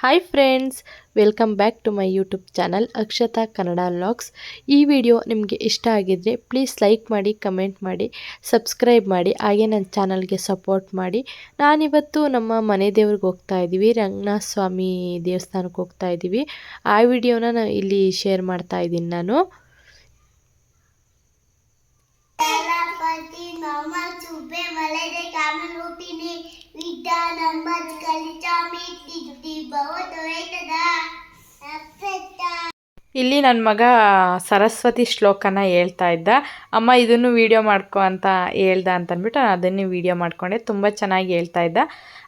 Hi friends welcome back to my YouTube channel Akshata Kannada vlogs ಈ video ನಿಮಗೆ ಇಷ್ಟ ಆಗಿದ್ದರೆ ಪ್ಲೀಸ್ ಲೈಕ್ ಮಾಡಿ ಕಮೆಂಟ್ ಮಾಡಿ ಸಬ್ಸ್ಕ್ರೈಬ್ ಮಾಡಿ, ಹಾಗೆ ನನ್ನ ಚಾನಲ್ಗೆ ಸಪೋರ್ಟ್ ಮಾಡಿ. ನಾನಿವತ್ತು ನಮ್ಮ ಮನೆ ದೇವ್ರಿಗೆ ಹೋಗ್ತಾ ಇದ್ದೀವಿ ರಂಗನಾಥ ಸ್ವಾಮಿ ದೇವಸ್ಥಾನಕ್ಕೆ ಹೋಗ್ತಾ ಇದ್ದೀವಿ. ಆ ವಿಡಿಯೋನ ನಾನು ಇಲ್ಲಿ ಶೇರ್ ಮಾಡ್ತಾ ಇದ್ದೀನಿ ನಾನು. ಗಣಪತಿ ಇಲ್ಲಿ ನನ್ನ ಮಗ ಸರಸ್ವತಿ ಶ್ಲೋಕನ ಹೇಳ್ತಾ ಇದ್ದ. ಅಮ್ಮ, ಇದನ್ನು ವೀಡಿಯೋ ಮಾಡ್ಕೊ ಅಂತ ಹೇಳ್ದ ಅಂತ ಅಂದ್ಬಿಟ್ಟು ನಾನು ಅದನ್ನು ವೀಡಿಯೋ ಮಾಡಿಕೊಂಡೆ. ತುಂಬ ಚೆನ್ನಾಗಿ ಹೇಳ್ತಾ ಇದ್ದ.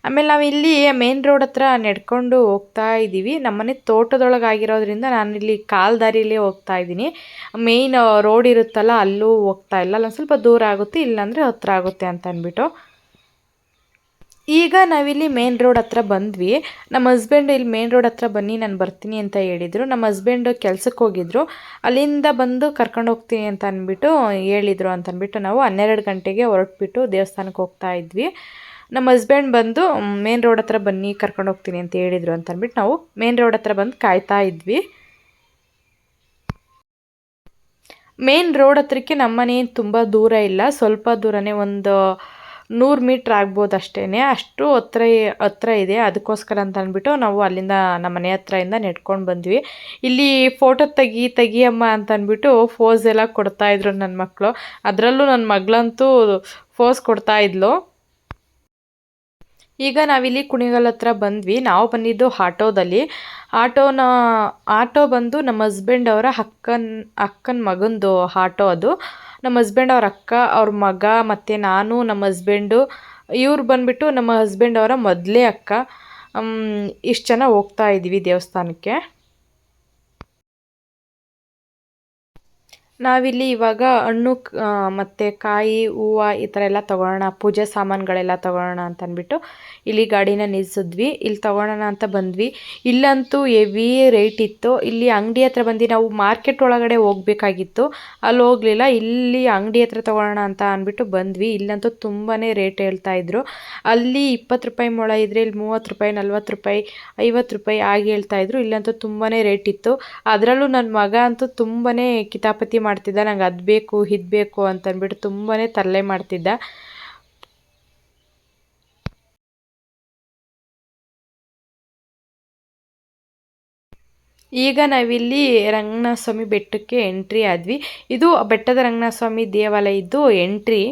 ಆಮೇಲೆ ನಾವು ಇಲ್ಲಿ ಮೇನ್ ರೋಡ್ ಹತ್ರ ನಡ್ಕೊಂಡು ಹೋಗ್ತಾ ಇದ್ದೀವಿ ನಮ್ಮನೆ ತೋಟದೊಳಗೆ ಆಗಿರೋದ್ರಿಂದ ನಾನು ಇಲ್ಲಿ ಕಾಲ್ ದಾರಿಲೇ ಹೋಗ್ತಾ ಇದ್ದೀನಿ ಮೇಯ್ನ್ ರೋಡ್ ಇರುತ್ತಲ್ಲ, ಅಲ್ಲೂ ಹೋಗ್ತಾ ಇಲ್ಲ. ಅಲ್ಲೊಂದು ಸ್ವಲ್ಪ ದೂರ ಆಗುತ್ತೆ, ಇಲ್ಲಾಂದರೆ ಹತ್ರ ಆಗುತ್ತೆ ಅಂತ ಅಂದ್ಬಿಟ್ಟು ಈಗ ನಾವಿಲ್ಲಿ ಮೇನ್ ರೋಡ್ ಹತ್ರ ಬಂದ್ವಿ. ನಮ್ಮ ಹಸ್ಬೆಂಡ್ ಇಲ್ಲಿ ಮೇನ್ ರೋಡ್ ಹತ್ರ ಬನ್ನಿ, ನಾನು ಬರ್ತೀನಿ ಅಂತ ಹೇಳಿದರು. ನಮ್ಮ ಹಸ್ಬೆಂಡ್ ಕೆಲ್ಸಕ್ಕೆ ಹೋಗಿದ್ರು. ಅಲ್ಲಿಂದ ಬಂದು ಕರ್ಕೊಂಡು ಹೋಗ್ತೀನಿ ಅಂತ ಅಂದ್ಬಿಟ್ಟು ಹೇಳಿದರು ಅಂತ ಅಂದ್ಬಿಟ್ಟು ನಾವು ಹನ್ನೆರಡು ಗಂಟೆಗೆ ಹೊರಟ್ಬಿಟ್ಟು ದೇವಸ್ಥಾನಕ್ಕೆ ಹೋಗ್ತಾ ಇದ್ವಿ. ನಮ್ಮ ಹಸ್ಬೆಂಡ್ ಬಂದು ಮೇನ್ ರೋಡ್ ಹತ್ರ ಬನ್ನಿ, ಕರ್ಕೊಂಡು ಹೋಗ್ತೀನಿ ಅಂತ ಹೇಳಿದರು ಅಂತ ಅಂದ್ಬಿಟ್ಟು ನಾವು ಮೇನ್ ರೋಡ್ ಹತ್ರ ಬಂದು ಕಾಯ್ತಾ ಇದ್ವಿ. ಮೇನ್ ರೋಡ್ ಹತ್ರಕ್ಕೆ ನಮ್ಮನೆ ತುಂಬ ದೂರ ಇಲ್ಲ. ಸ್ವಲ್ಪ ದೂರನೇ ಒಂದು ನೂರು ಮೀಟ್ರ್ ಆಗ್ಬೋದು ಅಷ್ಟೇ ಅಷ್ಟು ಹತ್ರ ಹತ್ರ ಇದೆ. ಅದಕ್ಕೋಸ್ಕರ ಅಂತ ಅಂದ್ಬಿಟ್ಟು ನಾವು ಅಲ್ಲಿಂದ ನಮ್ಮ ಮನೆ ಹತ್ರದಿಂದ ನೆಡ್ಕೊಂಡು ಬಂದ್ವಿ. ಇಲ್ಲಿ ಫೋಟೋ ತೆಗಿ ತೆಗಿಯಮ್ಮ ಅಂತ ಅಂದ್ಬಿಟ್ಟು ಫೋಸ್ ಎಲ್ಲ ಕೊಡ್ತಾಯಿದ್ರು ನನ್ನ ಮಕ್ಕಳು ಅದರಲ್ಲೂ ನನ್ನ ಮಗಳಂತೂ ಫೋಸ್ ಕೊಡ್ತಾ ಇದ್ಲು. ಈಗ ನಾವಿಲ್ಲಿ ಕುಣಿಗಲ್ ಹತ್ರ ಬಂದ್ವಿ. ನಾವು ಬಂದಿದ್ದು ಆಟೋದಲ್ಲಿ. ಆಟೋನ, ಆಟೋ ಬಂದು ನಮ್ಮ ಹಸ್ಬೆಂಡ್ ಅವರ ಅಕ್ಕನ ಅಕ್ಕನ ಮಗಂದು ಆಟೋ ಅದು. ನಮ್ಮ ಹಸ್ಬೆಂಡ್ ಅವ್ರ ಅಕ್ಕ, ಅವ್ರ ಮಗ, ಮತ್ತು ನಾನು, ನಮ್ಮ ಹಸ್ಬೆಂಡು ಇವ್ರು ಬಂದುಬಿಟ್ಟು ನಮ್ಮ ಹಸ್ಬೆಂಡ್ ಅವರ ಮೊದಲೇ ಅಕ್ಕ. ಇಷ್ಟು ಜನ ಹೋಗ್ತಾ ಇದ್ದೀವಿ ದೇವಸ್ಥಾನಕ್ಕೆ. ನಾವಿಲ್ಲಿ ಇವಾಗ ಹಣ್ಣು ಮತ್ತು ಕಾಯಿ, ಹೂವು ಈ ಥರ ಎಲ್ಲ ತೊಗೊಳೋಣ ಪೂಜೆ ಸಾಮಾನುಗಳೆಲ್ಲ ತೊಗೊಳೋಣ ಅಂತ ಅಂದ್ಬಿಟ್ಟು ಇಲ್ಲಿ ಗಾಡಿನ ನಿಲ್ಲಿಸಿದ್ವಿ ಇಲ್ಲಿ ತೊಗೊಳೋಣ ಅಂತ ಬಂದ್ವಿ. ಇಲ್ಲಂತೂ ಹೆವಿ ರೇಟ್ ಇತ್ತು. ಇಲ್ಲಿ ಅಂಗಡಿ ಹತ್ರ ಬಂದು ನಾವು ಮಾರ್ಕೆಟ್ ಒಳಗಡೆ ಹೋಗ್ಬೇಕಾಗಿತ್ತು. ಅಲ್ಲಿ ಹೋಗಲಿಲ್ಲ, ಇಲ್ಲಿ ಅಂಗಡಿ ಹತ್ರ ತೊಗೊಳೋಣ ಅಂತ ಅಂದ್ಬಿಟ್ಟು ಬಂದ್ವಿ. ಇಲ್ಲಂತೂ ತುಂಬಾ ರೇಟ್ ಹೇಳ್ತಾ ಇದ್ರು. ಅಲ್ಲಿ ಇಪ್ಪತ್ತು ರೂಪಾಯಿ ಮೊಳ ಇದ್ರೆ ಇಲ್ಲಿ ಮೂವತ್ತು ರೂಪಾಯಿ, ನಲ್ವತ್ತು ರೂಪಾಯಿ, ಐವತ್ತು ರೂಪಾಯಿ ಆಗಿ ಹೇಳ್ತಾ ಇದ್ರು. ಇಲ್ಲಂತೂ ತುಂಬಾ ರೇಟ್ ಇತ್ತು. ಅದರಲ್ಲೂ ನನ್ನ ಮಗ ಅಂತೂ ತುಂಬಾ ಕಿತಾಪತಿ ಮಾಡ್ತಿದ್ದ, ನಂಗೆ ಅದು ಬೇಕು, ಇದು ಬೇಕು ಅಂತ ಅಂದ್ಬಿಟ್ಟು ತುಂಬಾ ತರಲೆ ಮಾಡ್ತಿದ್ದ. ಈಗ ನಾವಿಲ್ಲಿ ರಂಗನಾಥ ಸ್ವಾಮಿ ಬೆಟ್ಟಕ್ಕೆ ಎಂಟ್ರಿ ಆದ್ವಿ. ಇದು ಬೆಟ್ಟದ ರಂಗನಾಥ ಸ್ವಾಮಿ ದೇವಾಲಯದ್ದು ಎಂಟ್ರಿ.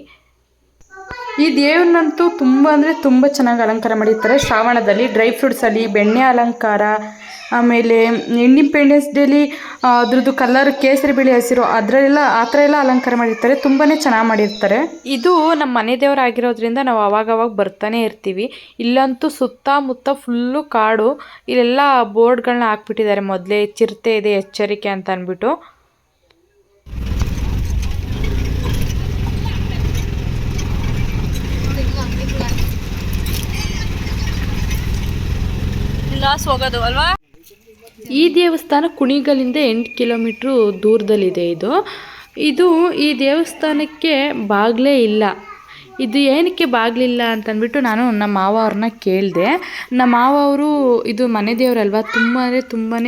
ಈ ದೇವ್ರನ್ನಂತೂ ತುಂಬ ಅಂದರೆ ತುಂಬ ಚೆನ್ನಾಗಿ ಅಲಂಕಾರ ಮಾಡಿರ್ತಾರೆ. ಶ್ರಾವಣದಲ್ಲಿ ಡ್ರೈ ಫ್ರೂಟ್ಸಲ್ಲಿ ಬೆಣ್ಣೆ ಅಲಂಕಾರ, ಆಮೇಲೆ ಇಂಡಿಪೆಂಡೆನ್ಸ್ ಡೇಲಿ ಅದ್ರದ್ದು ಕಲರ್ ಕೇಸರಿ ಬಿಳಿ ಹಸಿರು ಅದರಲ್ಲೆಲ್ಲ, ಆ ಥರ ಎಲ್ಲ ಅಲಂಕಾರ ಮಾಡಿರ್ತಾರೆ. ತುಂಬಾ ಚೆನ್ನಾಗಿ ಮಾಡಿರ್ತಾರೆ. ಇದು ನಮ್ಮ ಮನೆ ದೇವರಾಗಿರೋದ್ರಿಂದ ನಾವು ಅವಾಗವಾಗ ಬರ್ತಾನೆ ಇರ್ತೀವಿ. ಇಲ್ಲಂತೂ ಸುತ್ತಮುತ್ತ ಫುಲ್ಲು ಕಾಡು. ಇಲ್ಲೆಲ್ಲ ಬೋರ್ಡ್ಗಳನ್ನ ಹಾಕ್ಬಿಟ್ಟಿದ್ದಾರೆ. ಮೊದಲೇ ಚಿರತೆ ಇದೆ, ಎಚ್ಚರಿಕೆ ಅಂತ ಅಂದ್ಬಿಟ್ಟು. ಲಾಸ್ ಹೋಗೋದು, ಅಲ್ವಾ? ಈ ದೇವಸ್ಥಾನ ಕುಣಿಗಲಿಂದ ಎಂಟು ಕಿಲೋಮೀಟ್ರು ದೂರದಲ್ಲಿದೆ ಇದು. ಇದು ಈ ದೇವಸ್ಥಾನಕ್ಕೆ ಬಾಗಿಲೇ ಇಲ್ಲ. ಇದು ಏನಕ್ಕೆ ಬಾಗಿಲಿಲ್ಲ ಅಂತಂದ್ಬಿಟ್ಟು ನಾನು ನಮ್ಮ ಮಾವ ಅವ್ರನ್ನ ಕೇಳಿದೆ. ನಮ್ಮ ಮಾವ ಅವರು ಇದು ಮನೆ ದೇವರಲ್ವಾ? ತುಂಬ ಅಂದರೆ ತುಂಬಾ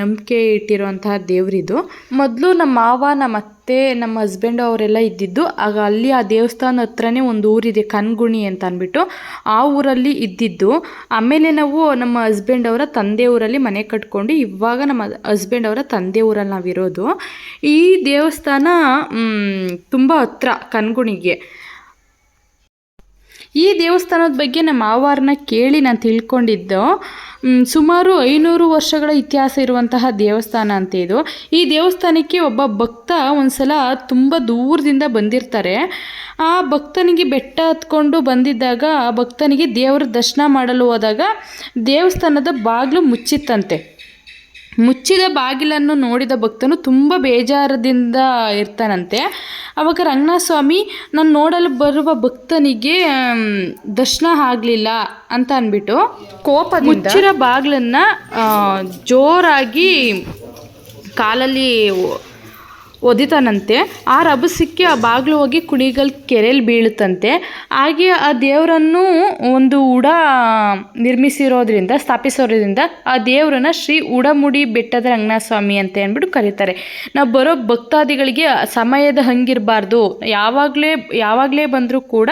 ನಂಬಿಕೆ ಇಟ್ಟಿರುವಂತಹ ದೇವರಿದು ಮೊದಲು ನಮ್ಮ ಮಾವ, ನಮ್ಮ ಅತ್ತೆ, ನಮ್ಮ ಹಸ್ಬೆಂಡ್ ಅವರೆಲ್ಲ ಇದ್ದಿದ್ದು, ಆಗ ಅಲ್ಲಿ ಆ ದೇವಸ್ಥಾನ ಹತ್ರನೇ ಒಂದು ಊರಿದೆ ಕನ್ಗುಣಿ ಅಂತ ಅಂದ್ಬಿಟ್ಟು ಆ ಊರಲ್ಲಿ ಇದ್ದಿದ್ದು. ಆಮೇಲೆ ನಾವು ನಮ್ಮ ಹಸ್ಬೆಂಡ್ ಅವರ ತಂದೆ ಊರಲ್ಲಿ ಮನೆ ಕಟ್ಕೊಂಡು, ಇವಾಗ ನಮ್ಮ ಹಸ್ಬೆಂಡ್ ಅವರ ತಂದೆ ಊರಲ್ಲಿ ನಾವಿರೋದು. ಈ ದೇವಸ್ಥಾನ ತುಂಬ ಹತ್ರ ಕನ್ಗುಣಿಗೆ ಈ ದೇವಸ್ಥಾನದ ಬಗ್ಗೆ ನಮ್ಮ ಮಾವಾರನ್ನ ಕೇಳಿ ನಾನು ತಿಳ್ಕೊಂಡಿದ್ದು ಸುಮಾರು ಐನೂರು ವರ್ಷಗಳ ಇತಿಹಾಸ ಇರುವಂತಹ ದೇವಸ್ಥಾನ ಅಂತ ಇದು. ಈ ದೇವಸ್ಥಾನಕ್ಕೆ ಒಬ್ಬ ಭಕ್ತ ಒಂದ್ಸಲ ತುಂಬ ದೂರದಿಂದ ಬಂದಿರ್ತಾರೆ. ಆ ಭಕ್ತನಿಗೆ ಬೆಟ್ಟ ಹತ್ಕೊಂಡು ಬಂದಿದ್ದಾಗ ಆ ಭಕ್ತನಿಗೆ ದೇವರ ದರ್ಶನ ಮಾಡಲು ಹೋದಾಗ ದೇವಸ್ಥಾನದ ಬಾಗಿಲು ಮುಚ್ಚಿತ್ತಂತೆ. ಮುಚ್ಚಿದ ಬಾಗಿಲನ್ನು ನೋಡಿದ ಭಕ್ತನು ತುಂಬ ಬೇಜಾರದಿಂದ ಇರ್ತಾನಂತೆ. ಅವಾಗ ರಂಗನಾಥ ಸ್ವಾಮಿ ನಾನು ನೋಡಲು ಬರುವ ಭಕ್ತನಿಗೆ ದರ್ಶನ ಆಗಲಿಲ್ಲ ಅಂತ ಅಂದ್ಬಿಟ್ಟು ಕೋಪ ಮುಚ್ಚಿರೋ ಬಾಗಿಲನ್ನು ಜೋರಾಗಿ ಕಾಲಲ್ಲಿ ಒದಿತಾನಂತೆ, ಆ ರಭಸಕ್ಕೆ ಆ ಬಾಗಿಲು ಹೋಗಿ ಕುಣಿಗಲ್ ಕೆರೆಯಲ್ಲಿ ಬೀಳುತ್ತಂತೆ. ಹಾಗೆ ಆ ದೇವರನ್ನು ಒಂದು ಉಡ ನಿರ್ಮಿಸಿರೋದ್ರಿಂದ ಸ್ಥಾಪಿಸಿರೋದ್ರಿಂದ ಆ ದೇವರನ್ನ ಶ್ರೀ ಉಡಮುಡಿ ಬೆಟ್ಟದ ರಂಗನಾಥಸ್ವಾಮಿ ಅಂತ ಅಂದ್ಬಿಟ್ಟು ಕರೀತಾರೆ. ನಾವು ಬರೋ ಭಕ್ತಾದಿಗಳಿಗೆ ಸಮಯದ ಹಂಗಿರಬಾರ್ದು. ಯಾವಾಗಲೇ ಯಾವಾಗಲೇ ಬಂದರೂ ಕೂಡ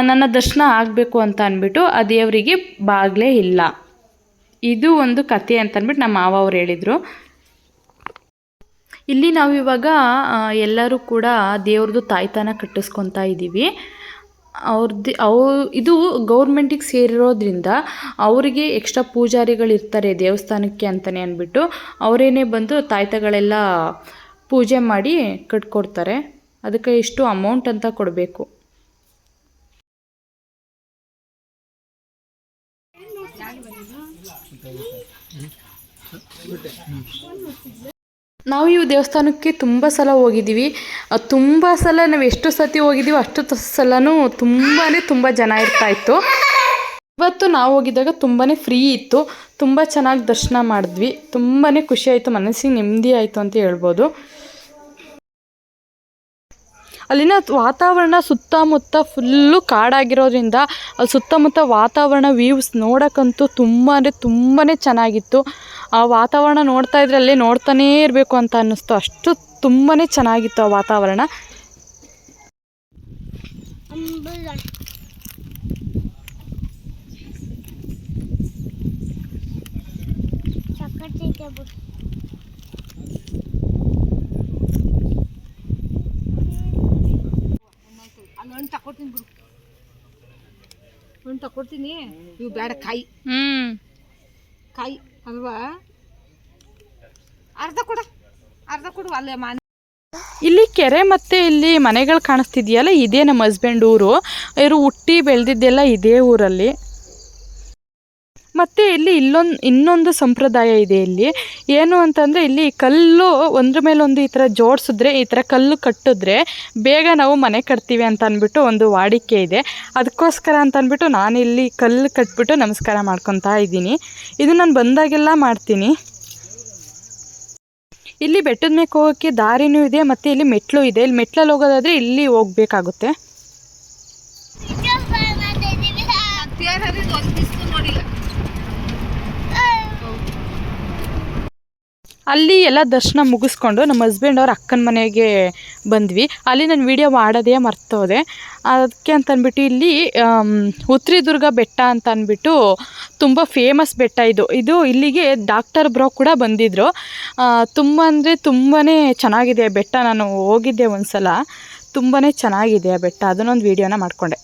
ನನ್ನ ದರ್ಶನ ಆಗಬೇಕು ಅಂತ ಅಂದ್ಬಿಟ್ಟು ಆ ದೇವರಿಗೆ ಬಾಗಿಲೇ ಇಲ್ಲ. ಇದು ಒಂದು ಕತೆ ಅಂತಂದ್ಬಿಟ್ಟು ನಮ್ಮ ಮಾವ ಅವ್ರು ಹೇಳಿದರು. ಇಲ್ಲಿ ನಾವು ಇವಾಗ ಎಲ್ಲರೂ ಕೂಡ ದೇವ್ರದ್ದು ತಾಯ್ತಾನ ಕಟ್ಟಿಸ್ಕೊತಾ ಇದ್ದೀವಿ. ಅವ್ರದ್ದು ಅವ್, ಇದು ಗೌರ್ಮೆಂಟಿಗೆ ಸೇರಿರೋದ್ರಿಂದ ಅವರಿಗೆ ಎಕ್ಸ್ಟ್ರಾ ಪೂಜಾರಿಗಳಿರ್ತಾರೆ ದೇವಸ್ಥಾನಕ್ಕೆ ಅಂತಲೇ ಅಂದ್ಬಿಟ್ಟು, ಅವರೇನೇ ಬಂದು ತಾಯ್ತಗಳೆಲ್ಲ ಪೂಜೆ ಮಾಡಿ ಕಟ್ಕೊಡ್ತಾರೆ. ಅದಕ್ಕೆ ಇಷ್ಟು ಅಮೌಂಟ್ ಅಂತ ಕೊಡಬೇಕು. ನಾವು ಈ ದೇವಸ್ಥಾನಕ್ಕೆ ತುಂಬ ಸಲ ಹೋಗಿದ್ದೀವಿ. ತುಂಬ ಸಲ ನಾವು ಎಷ್ಟು ಸತಿ ಹೋಗಿದ್ದೀವಿ ಅಷ್ಟು ಸಲನೂ ತುಂಬಾ ತುಂಬ ಜನ ಇರ್ತಾಯಿತ್ತು ಇವತ್ತು ನಾವು ಹೋಗಿದ್ದಾಗ ತುಂಬಾ ಫ್ರೀ ಇತ್ತು. ತುಂಬ ಚೆನ್ನಾಗಿ ದರ್ಶನ ಮಾಡಿದ್ವಿ. ತುಂಬಾ ಖುಷಿ ಆಯಿತು, ಮನಸ್ಸಿಗೆ ನೆಮ್ಮದಿ ಆಯಿತು ಅಂತ ಹೇಳ್ಬೋದು. ಅಲ್ಲಿನ ವಾತಾವರಣ ಸುತ್ತಮುತ್ತ ಫುಲ್ಲು ಕಾಡಾಗಿರೋದ್ರಿಂದ ಅಲ್ಲಿ ಸುತ್ತಮುತ್ತ ವಾತಾವರಣ ವ್ಯೂವ್ಸ್ ನೋಡೋಕ್ಕಂತೂ ತುಂಬ ಅಂದರೆ ತುಂಬಾ ಚೆನ್ನಾಗಿತ್ತು. ಆ ವಾತಾವರಣ ನೋಡ್ತಾ ಇದ್ರೆ ಅಲ್ಲೇ ನೋಡ್ತಾನೇ ಇರಬೇಕು ಅಂತ ಅನ್ನಿಸ್ತು. ಅಷ್ಟು ತುಂಬಾ ಚೆನ್ನಾಗಿತ್ತು ಆ ವಾತಾವರಣ. ಅಂಬುಲ ಚಕ್ಕಟ್ಟಿಗೆ ಬಿಡು ಅಲ್ಲೊಂದು ತಕೊಡ್ತೀನಿ ಬಿಡು ಒಂದು ತಕೊಡ್ತೀನಿ. ಇವು ಬೇಡ ಕಾಯಿ. ಹ್ಮ್. ಕಾಯಿ ಅಲ್ವಾ? ಅರ್ಧ ಕೊಡ ಅರ್ಧ ಕೊಡು ಅಲ್ಲೇ ಮನೆ ಇಲ್ಲಿ ಕೆರೆ ಮತ್ತು ಇಲ್ಲಿ ಮನೆಗಳು ಕಾಣಿಸ್ತಿದೆಯಲ್ಲ ಇದೇ ನಮ್ಮ ಹಸ್ಬೆಂಡ್ ಊರು. ಇವರು ಹುಟ್ಟಿ ಬೆಳೆದಿದ್ದೆಲ್ಲ ಇದೇ ಊರಲ್ಲಿ. ಮತ್ತು ಇಲ್ಲಿ ಇಲ್ಲೊಂದು, ಇನ್ನೊಂದು ಸಂಪ್ರದಾಯ ಇದೆ ಇಲ್ಲಿ. ಏನು ಅಂತಂದರೆ ಇಲ್ಲಿ ಕಲ್ಲು ಒಂದ್ರ ಮೇಲೊಂದು ಈ ಥರ ಜೋಡಿಸಿದ್ರೆ, ಈ ಥರ ಕಲ್ಲು ಕಟ್ಟಿದ್ರೆ ಬೇಗ ನಾವು ಮನೆ ಕಟ್ತೀವಿ ಅಂತ ಅಂದ್ಬಿಟ್ಟು ಒಂದು ವಾಡಿಕೆ ಇದೆ. ಅದಕ್ಕೋಸ್ಕರ ಅಂತ ಅಂದ್ಬಿಟ್ಟು ನಾನು ಇಲ್ಲಿ ಕಲ್ಲು ಕಟ್ಬಿಟ್ಟು ನಮಸ್ಕಾರ ಮಾಡ್ಕೊತಾ ಇದ್ದೀನಿ. ಇದು ನಾನು ಬಂದಾಗೆಲ್ಲ ಮಾಡ್ತೀನಿ. ಇಲ್ಲಿ ಬೆಟ್ಟದ ಮೇಲೆ ಹೋಗೋಕ್ಕೆ ದಾರಿನೂ ಇದೆ, ಮತ್ತು ಇಲ್ಲಿ ಮೆಟ್ಲು ಇದೆ. ಇಲ್ಲಿ ಮೆಟ್ಲಲ್ಲಿ ಹೋಗೋದಾದರೆ ಇಲ್ಲಿ ಹೋಗ್ಬೇಕಾಗುತ್ತೆ. ಅಲ್ಲಿ ಎಲ್ಲ ದರ್ಶನ ಮುಗಿಸ್ಕೊಂಡು ನಮ್ಮ ಹಸ್ಬೆಂಡ್ ಅವ್ರ ಅಕ್ಕನ ಮನೆಗೆ ಬಂದ್ವಿ. ಅಲ್ಲಿ ನಾನು ವಿಡಿಯೋ ಮಾಡೋದೇ ಮರ್ತೋದೆ. ಅದಕ್ಕೆ ಅಂತ ಅಂದ್ಬಿಟ್ಟು ಇಲ್ಲಿ ಉತ್ರಿದುರ್ಗ ಉತ್ರಿ ದುರ್ಗ ಬೆಟ್ಟ ಅಂತ ಅಂದ್ಬಿಟ್ಟು ತುಂಬ ಫೇಮಸ್ ಬೆಟ್ಟ ಇದು. ಇದು ಇಲ್ಲಿಗೆ ಡಾಕ್ಟರ್ ಬ್ರೋ ಕೂಡ ಬಂದಿದ್ದರು ತುಂಬ ಅಂದರೆ ತುಂಬಾ ಚೆನ್ನಾಗಿದೆ ಬೆಟ್ಟ. ನಾನು ಹೋಗಿದ್ದೆ ಒಂದು ಸಲ ತುಂಬಾ ಚೆನ್ನಾಗಿದೆ ಆ ಬೆಟ್ಟ. ಅದನ್ನೊಂದು ವೀಡಿಯೋನ ಮಾಡಿಕೊಂಡೆ.